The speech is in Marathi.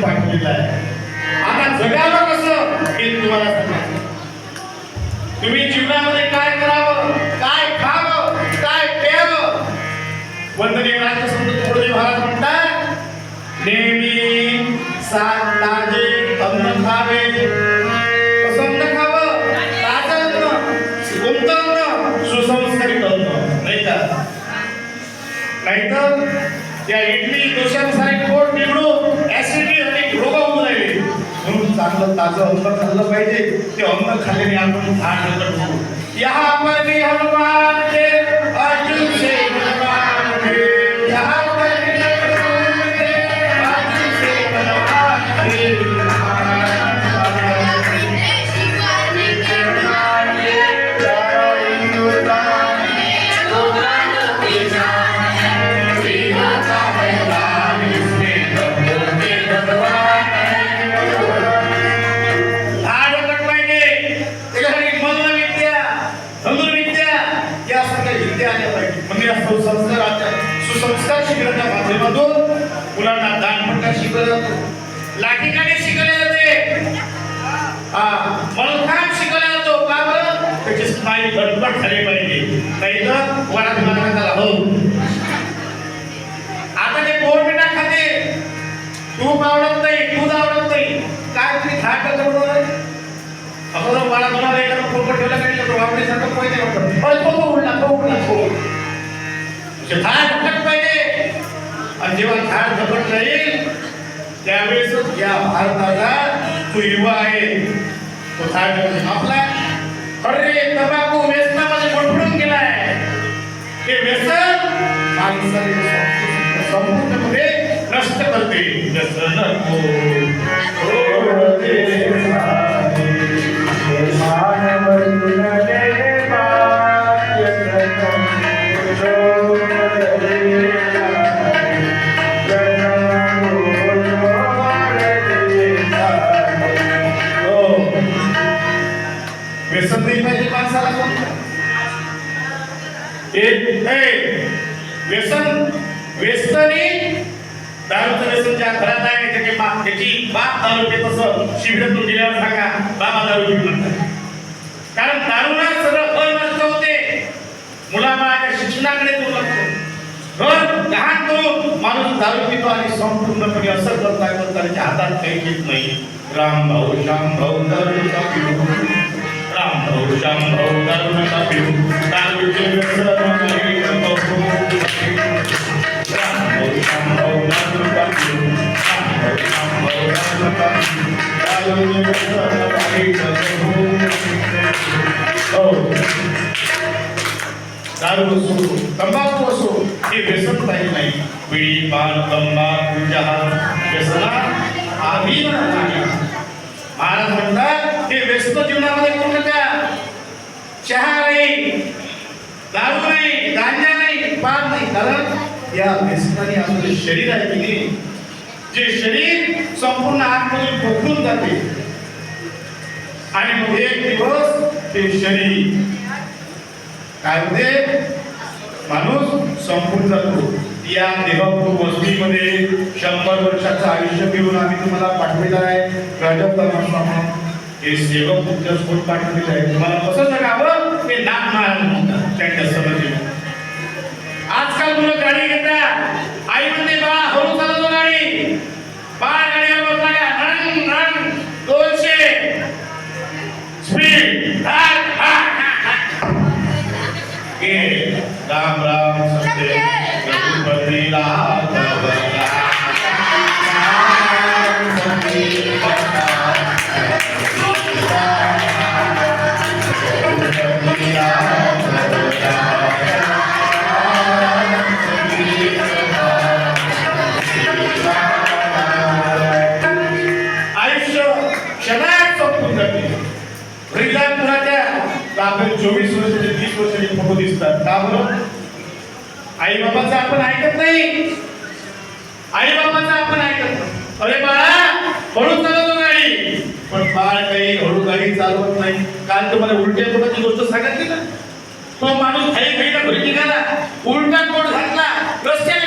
म्हणून पाठवलेलं आहे आता जगावं कसं हे तुम्हाला सांगायचं? तुम्ही जीवनामध्ये काय करावं? काय खावं? काय प्यावं? वंदनीय राष्ट्रसंत तुकडोजी महाराज म्हणतात नेहमी सात ताजे अन्न खावे. कसं अन्न खावं ताजं अन्न कोणतं अन्न सुसंस्कारित अन्न नाही का? नाहीतर त्या इडली डोशानुसार पोट निवडून ऍसिड चांगलं ताजं अन्न खाल्लं पाहिजे. ते अन्न खाल्ल्याने आपण धाड होऊ यहाँ पर हनुमान के अर्जुन मुलांना दानपट्टा शिकवलं? जातो लाठीकाठी शिकवले जाते हा मलखांब शिकवला जातो का बरं? त्याचे स्नायू धडपड झाले पाहिजे. नाही तर वरात मारण्यात आला. हो. आता ते बोरमिटा खाते. तूप आवडत नाही दूध आवडत नाही. काय तुम्ही खाट करतो अगोदर मला तुम्हाला एखादा फोटो ठेवला काही तो आवडीसारखं पाहिजे वाटतं अरे तो उडला तो उडला तो. म्हणजे पाहिजे. आणि जेव्हा झाड धकट राहील त्यावेळेस या भारताचा तो युवा आहे तो झाड आपला अरे तंबाखू व्यसनामध्ये गोठवून गेलाय ते व्यसन माणसाने संपूर्णपणे नष्ट करते व्यसन व्यसन नाही पाहिजे माणसाला कोणतं एक व्यसन व्यसनी दारूचं व्यसन ज्या घरात आहे त्याची बाप त्याची बाप दारू पित असं शिबिरातून गेल्यावर सांगा बाबा दारू घेऊन म्हणतात कारण दारूला सगळं फळ नष्ट होते. मुलाबाळाच्या शिक्षणाकडे दुर्लक्ष घर गहाण करून माणूस दारू पितो आणि संपूर्णपणे असं करता आहे त्याच्या हातात काही येत नाही. राम भाऊ श्याम भाऊ भाऊ श्याम भाऊ दारू दारू असो तंबाखू असो हे व्यसन काही नाही बिडी पान तंबाखू चहा व्यसना आधीन नाही महाराज म्हणतात हे व्यस्त जीवनामध्ये करू चहा नाही दारू नाही गांजा नाही पान नाही कारण या व्यसनाने आपलं शरीर आहे की नाही जे शरीर संपूर्ण आतमध्ये पोखरून जाते. आणि मग एक दिवस ते शरीर काय होते? माणूस संपून जातो. या देवापूर वस्तीमध्ये शंभर वर्षाचं आयुष्य घेऊन आम्ही तुम्हाला पाठविलं आहे. राजप धर्माश्रम हे सेवक तुमच्या स्फोट पाठवलेलं आहे. तुम्हाला कसं जगावं? ते नाम महाराज क्षणात संपून जाते वृद्धापुराच्या आपले चोवीस वर्षाचे तीस वर्षाचे फोटो दिसतात. का बरं? आई बाबाचं आपण ऐकत नाही. आई बाबाचं आपण ऐकत नाही. अरे बाळा हळू चालवतो गाडी पण बाळ काही हळू गाडी चालवत नाही. काल तुम्हाला उलट्या पोटाची गोष्ट सांगितली ना. तो माणूस काही घाईला घरी निघाला. उलटा घातला. तसे